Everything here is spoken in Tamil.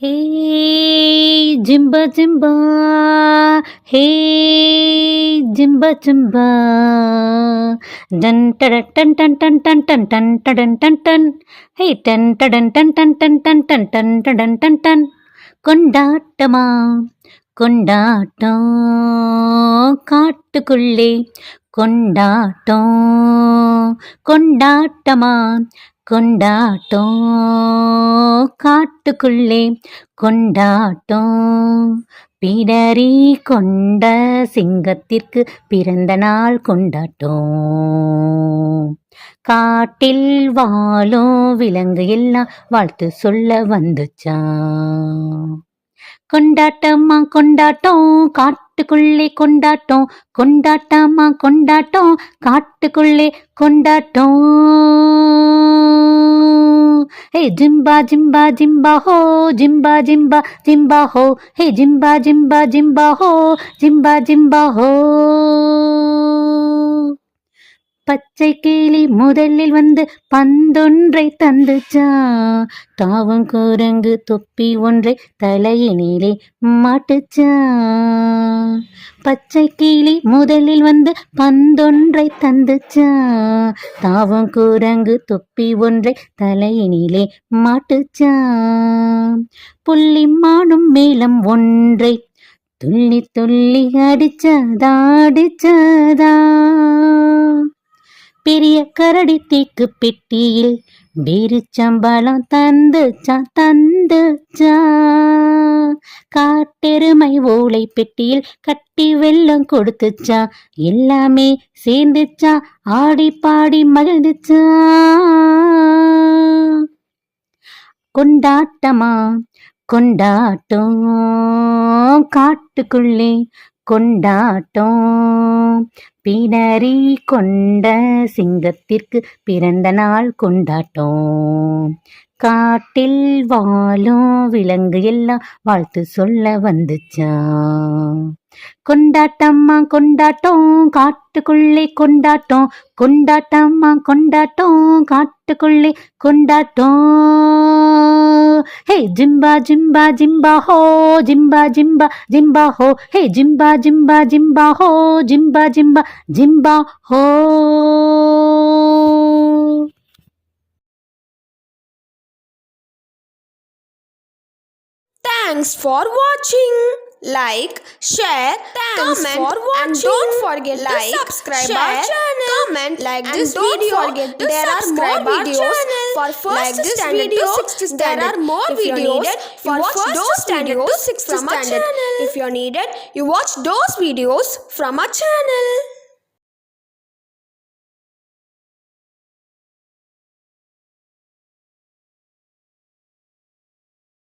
ஹே ஜிம்பா ஜிம்பா ஹே ஜிம்பா ஜிம்பா டன் டட டன் டன் டன் டன் டன் டன் டடன் டன் டன் ஹே டன் டடன் டன் டன் டன் டன் டன் டன் டடன் டன் டன் கொண்டாட்டமா கொண்டாட்டம் காட்டுக்குள்ளே கொண்டாட்டம் கொண்டாட்டமா கொண்டாட்டம் காட்டுக்குள்ளே கொண்டாட்டம். பிடரி கொண்ட சிங்கத்திற்கு பிறந்த நாள் கொண்டாட்டம். காட்டில் வாழும் விலங்கு எல்லாம் வாழ்த்து சொல்ல வந்துச்சான் கொண்டாட்டம்மா கொண்டாட்டம் காட்டுக்குள்ளே கொண்டாட்டம் கொண்டாட்டம்மா கொண்டாட்டம் காட்டுக்குள்ளே கொண்டாட்டம். ஹே ஜிம்பா ஜிம்பா ஜிம்பா ஹோ ஜிம்பா ஜிம்பா ஜிம்பா ஹோ. ஹே ஜிம்பா ஜிம்பா ஜிம்பா ஹோ ஜிம்பா ஜிம்பா ஹோ. பச்சை கிளி முதலில் வந்து பந்தொன்றை தந்துச்சா? தாவும் குரங்கு தொப்பி ஒன்றை தலையினிலே மாட்டுச்சா? பச்சை கிளி முதலில் வந்து பந்தொன்றை தந்துச்சா? தாவம் குரங்கு தொப்பி ஒன்றை தலையினிலே மாட்டுச்சா? புள்ளி மானும் மேலம் ஒன்றை துள்ளி துள்ளி அடிச்சதா அடிச்சதா? பெரிய கரடி தீக்கு பெட்டியில் பேரிச்சம்பழம் தந்துச்சா தந்து தந்துச்சா காட்டெருமை ஓலை பெட்டியில் கட்டி வெள்ளம் கொடுத்துச்சா எல்லாமே சேர்ந்துச்சா ஆடி பாடி மகிழ்ந்துச்சா கொண்டாட்டமா? கொண்டாட்டம் காட்டுக்குள்ளே கொண்டாட்டம். பிணறி கொண்ட சிங்கத்திற்கு பிறந்த நாள் கொண்டாட்டம். காட்டில் வாழும் விலங்கு எல்லாம் வாழ்த்து சொல்ல வந்துச்சான் கொண்டாட்டம்மா கொண்டாட்டம் காட்டுக்குள்ளே கொண்டாட்டம். கொண்டாட்டம்மா கொண்டாட்டம் காட்டுக்குள்ளே கொண்டாட்டம். ஹே ஜிம்பா ஜிம்பா ஜிம்பா ஹோ ஜிம்பா ஜிம்பா ஜிம்பா ஹோ. ஹே ஜிம்பா ஜிம்பா ஜிம்பா ஹோ ஜிம்பா ஜிம்பா ஜிம்பா ஹோ. Thanks for watching. Like, share, Thanks comment, for and don't forget Like, to subscribe share, our channel. comment, like and this don't video. forget to there are more videos channel. for first Like this standard video, to sixth there standard. are more if videos needed, you for watch first those standard videos to sixth from standard. channel. If you're needed, you watch those videos from our channel.